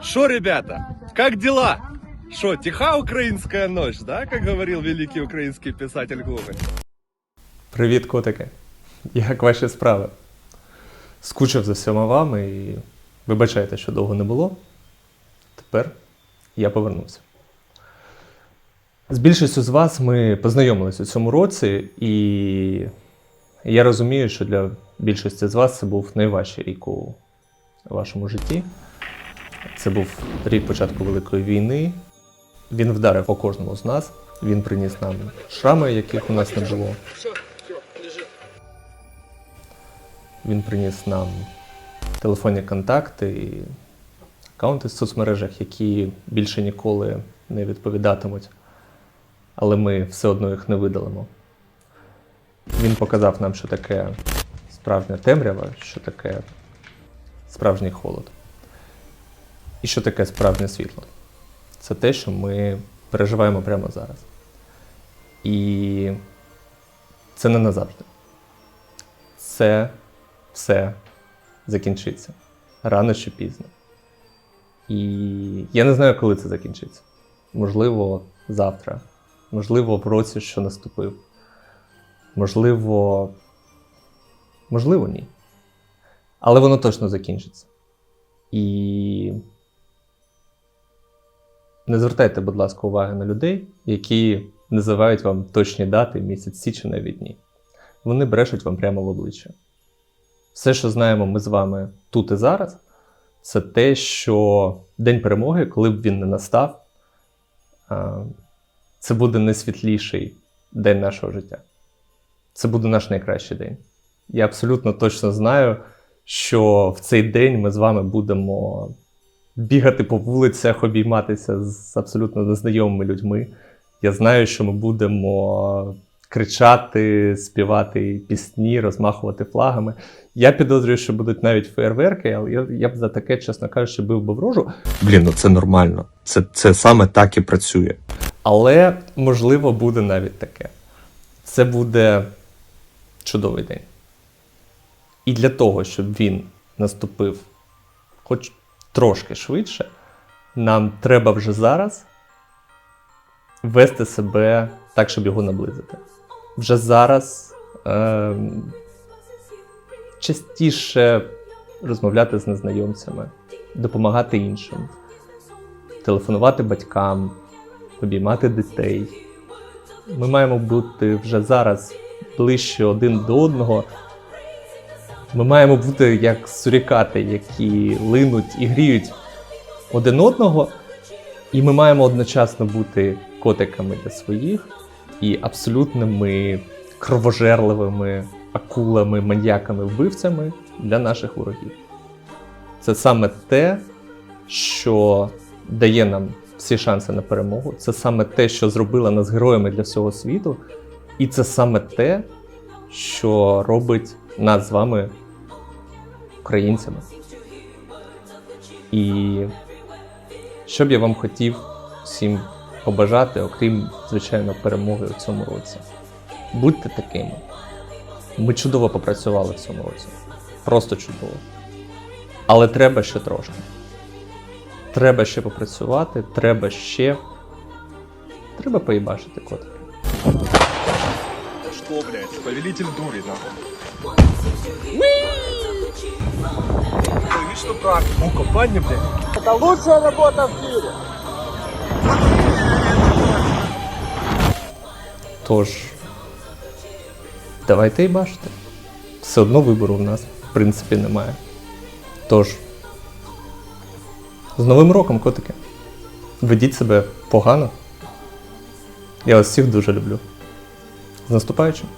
Шо, ребята, как дела? Шо, тиха украинская ночь, да, как говорил великий украинский писатель Гоголь? Привіт, котики! Як ваші справи? Скучив за всіма вами і вибачайте, що довго не було. Тепер я повернувся. З більшістю з вас ми познайомились у цьому році, і я розумію, що для більшості з вас це був найважчий рік у вашому житті. Це був рік початку Великої війни. Він вдарив по кожному з нас. Він приніс нам шрами, яких у нас не було. Він приніс нам телефонні контакти і аккаунти в соцмережах, які більше ніколи не відповідатимуть, але ми все одно їх не видалимо. Він показав нам, що таке справжня темрява, що таке справжній холод. І що таке справжнє світло. Це те, що ми переживаємо прямо зараз. І це не назавжди. Це все закінчиться рано чи пізно. І я не знаю, коли це закінчиться. Можливо, завтра, можливо, в році, що наступив. Можливо, можливо, ні. Але воно точно закінчиться. І не звертайте, будь ласка, уваги на людей, які називають вам точні дати, місяці чи навіть дні. Вони брешуть вам прямо в обличчя. Все, що знаємо ми з вами тут і зараз, це те, що День перемоги, коли б він не настав, це буде найсвітліший день нашого життя. Це буде наш найкращий день. Я абсолютно точно знаю, що в цей день ми з вами будемо бігати по вулицях, обійматися з абсолютно незнайомими людьми. Я знаю, що ми будемо кричати, співати пісні, розмахувати флагами. Я підозрюю, що будуть навіть фейерверки, але я, я б за таке, чесно кажучи, бив би врожу. Блін, ну це нормально. Це, це саме так і працює. Але можливо буде навіть таке. Це буде чудовий день. І для того, щоб він наступив хоч трошки швидше, нам треба вже зараз вести себе так, щоб його наблизити. Вже зараз е, частіше розмовляти з незнайомцями, допомагати іншим, телефонувати батькам, обіймати дітей. Ми маємо бути вже зараз ближче один до одного. Ми маємо бути як сурікати, які линуть і гріють один одного, і ми маємо одночасно бути котиками для своїх і абсолютними кровожерливими акулами, маньяками, вбивцями для наших ворогів. Це саме те, що дає нам всі шанси на перемогу. Це саме те, що зробило нас героями для всього світу. І це саме те, що робить нас з вами українцями. І що б я вам хотів всім побажати, окрім, звичайно, перемоги у цьому році. Будьте такими. Ми чудово попрацювали в цьому році. Просто чудово. Але треба ще трошки. Треба ще попрацювати, треба ще. Треба поїбашити котики. Что, блядь, повелитель дури, нахуй. Видишь, что как? Ну, компания, блядь. Это лучшая работа в мире. Тож, давайте і бачите. Все одно вибору в нас, в принципі, немає. Тож, з Новим роком, котики. Ведіть себе погано. Я вас всіх дуже люблю. З наступаючим!